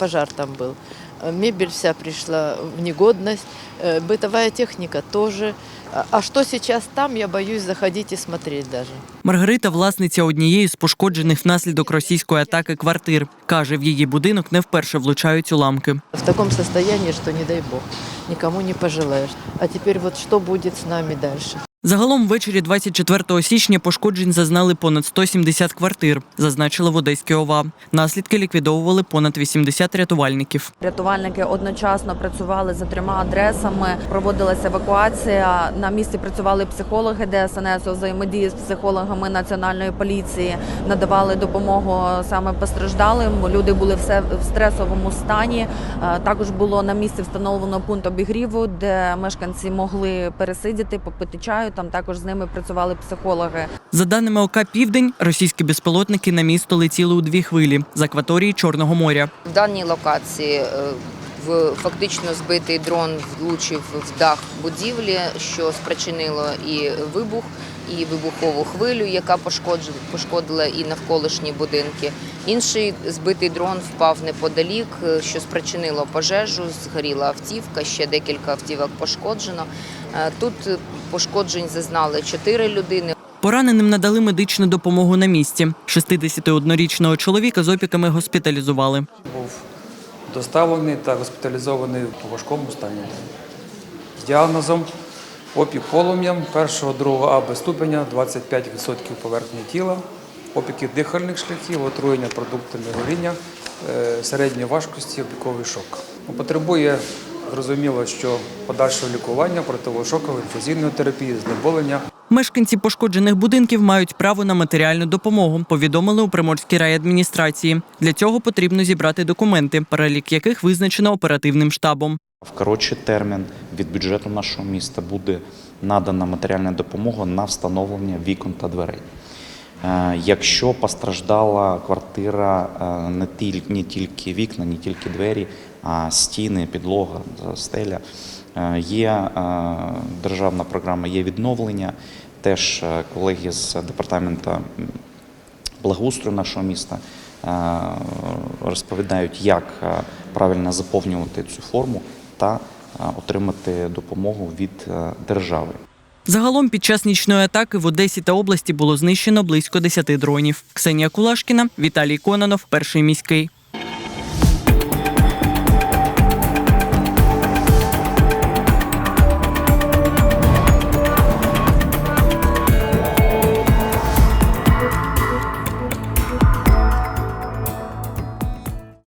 пожар там был. Э, Мебель вся пришла в негодность, э, бытовая техника тоже. А- А что сейчас там, я боюсь заходить и смотреть даже. Маргарита власниця однієї з пошкоджених внаслідок російської атаки квартир. Каже, в її будинок не вперше влучають уламки. В таком состоянии, что не дай бог, никому не пожелаешь. А теперь вот что будет с нами дальше? Загалом ввечері 24 січня пошкоджень зазнали понад 170 квартир, зазначили в Одеській ОВА. Наслідки ліквідовували понад 80 рятувальників. Рятувальники одночасно працювали за трьома адресами. Проводилася евакуація. На місці працювали психологи ДСНС у взаємодії з психологами національної поліції. Надавали допомогу саме постраждалим. Люди були все в стресовому стані. Е, Також було на місці встановлено пункт обігріву, де мешканці могли пересидіти, попити чаю. Там також з ними працювали психологи. За даними ОК Південь, російські безпілотники на місто летіли у дві хвилі з акваторії Чорного моря. В даній локації е, в фактично збитий дрон влучив в дах будівлі, що спричинило і вибух, і вибухову хвилю, яка пошкодила і навколишні будинки. Інший збитий дрон впав неподалік, е, що спричинило пожежу. Згоріла автівка, ще декілька автівок пошкоджено. Е, Тут пошкоджень зазнали чотири людини. Пораненим надали медичну допомогу на місці. 61-річного чоловіка з опіками госпіталізували. був доставлений та госпіталізований у важкому стані. З діагнозом опік полум'ям першого другого А без ступеня 25% поверхні тіла, опіки дихальних шляхів, отруєння продуктами горіння, е, середньої важкості, опіковий шок. Ну, Потребує зрозуміло, що подальшого лікування, противошокової, інфузійної терапії, знеболення. Мешканці пошкоджених будинків мають право на матеріальну допомогу, повідомили у Приморській райадміністрації. Для цього потрібно зібрати документи, перелік яких визначено оперативним штабом. В коротший термін від бюджету нашого міста буде надана матеріальна допомога на встановлення вікон та дверей. Е, Якщо постраждала квартира е, не тільки, вікна, не тільки двері, а стіни, підлога, стеля, е, є е, державна програма, є відновлення. Теж е, колеги з департаменту благоустрою нашого міста е, розповідають, як е, правильно заповнювати цю форму та е, отримати допомогу від е, держави. Загалом під час нічної атаки в Одесі та області було знищено близько 10 дронів. Ксенія Кулашкіна, Віталій Кононов, перший міський.